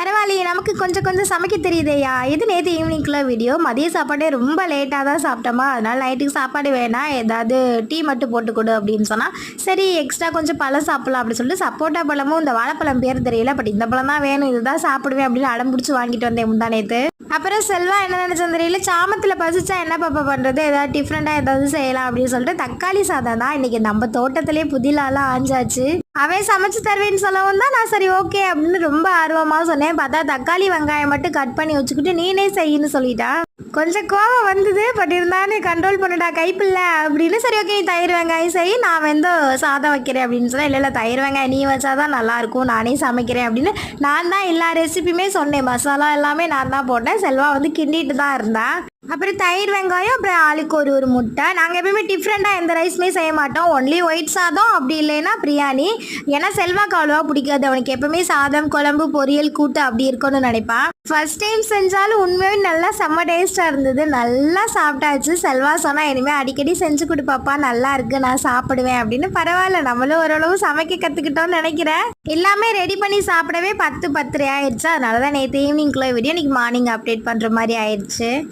பரவாயில்லையே நமக்கு கொஞ்சம் கொஞ்சம் சமைக்க தெரியுதேயா இது நேற்று ஈவினிங்குள்ள வீடியோ மதிய சாப்பாடே ரொம்ப லேட்டாக தான் சாப்பிட்டோமா. அதனால் நைட்டுக்கு சாப்பாடு வேணாம் ஏதாவது டீ மட்டும் போட்டு கொடு அப்படின்னு சொன்னால் சரி எக்ஸ்ட்ரா கொஞ்சம் பழம் சாப்பிட்லாம் அப்படின்னு சொல்லிட்டு சப்போட்டா பழமும் இந்த வாழைப்பழம் பேர் தெரியல பட் இந்த பழம் தான் வேணும் இதுதான் சாப்பிடுவேன் அப்படின்னு அடம் பிடிச்சி வாங்கிட்டு வந்தேன் முந்தா நேற்று அப்புறம் செல்வா என்ன நினச்சது தெரியல சாமத்தில் பசிச்சா என்ன பாப்பா பண்ணுறது ஏதாவது டிஃப்ரெண்ட்டாக ஏதாவது செய்யலாம் அப்படின்னு சொல்லிட்டு தக்காளி சாதம் தான் இன்றைக்கி நம்ம தோட்டத்துலேயே புதிலாலாம் ஆஞ்சாச்சு. அவன் சமைச்சு தருவேன்னு சொல்லவும் தான் நான் சரி ஓகே அப்படின்னு ரொம்ப ஆர்வமாக சொன்னேன். பார்த்தா தக்காளி வெங்காயம் மட்டும் கட் பண்ணி வச்சுக்கிட்டு நீனே செய்யின்னு சொல்லிட்டா. கொஞ்சம் கோவம் வந்தது பட் இருந்தாலும் கண்ட்ரோல் பண்ணடா கைப்பில்ல அப்படின்னு சரி ஓகே நீ தயிர் வெங்காயம் செய் நான் வந்து சாதம் வைக்கிறேன் அப்படின்னு சொன்னேன். இல்லை இல்லை தயிர் வெங்காயம் நீ வச்சாதான் நல்லாயிருக்கும் நானே சமைக்கிறேன் அப்படின்னு. நான் தான் எல்லா ரெசிபியுமே சொன்னேன். மசாலா எல்லாமே நான் தான் போட்டேன். செல்வா வந்து கிண்டிட்டு தான் இருந்தான் அப்புறம் தயிர் வெங்காயம் அப்புறம் ஆளுக்கு ஒரு ஒரு முட்டை. நாங்கள் எப்பயுமே டிஃப்ரெண்ட்டாக எந்த ரைஸுமே செய்ய மாட்டோம். ஒன்லி ஒயிட் சாதம் அப்படி இல்லைன்னா பிரியாணி. ஏன்னா செல்வாக்கு அவ்வளோவா பிடிக்காது. அவனுக்கு எப்பவுமே சாதம் குழம்பு பொரியல் கூட்டு அப்படி இருக்கும்னு நினைப்பான். ஃபர்ஸ்ட் டைம் செஞ்சாலும் உண்மையாகவே நல்லா செம்ம டேஸ்ட்டாக இருந்தது. நல்லா சாப்பிட்டாச்சு. செல்வா சொன்னால் இனிமேல் அடிக்கடி செஞ்சு கொடுப்பாப்பா நல்லா இருக்கு. நான் சாப்பிடுவேன். அப்படின்னு. பரவாயில்ல. நம்மளும் ஓரளவு சமைக்க கற்றுக்கிட்டோம்னு நினைக்கிறேன். எல்லாமே ரெடி பண்ணி சாப்பிடவே பத்து பத்திரை ஆயிடுச்சு. அதனால தான் நேற்று ஈவினிங்குள்ளே வீடியோ இன்னைக்கு மார்னிங் அப்டேட் பண்ணுற மாதிரி ஆயிடுச்சு.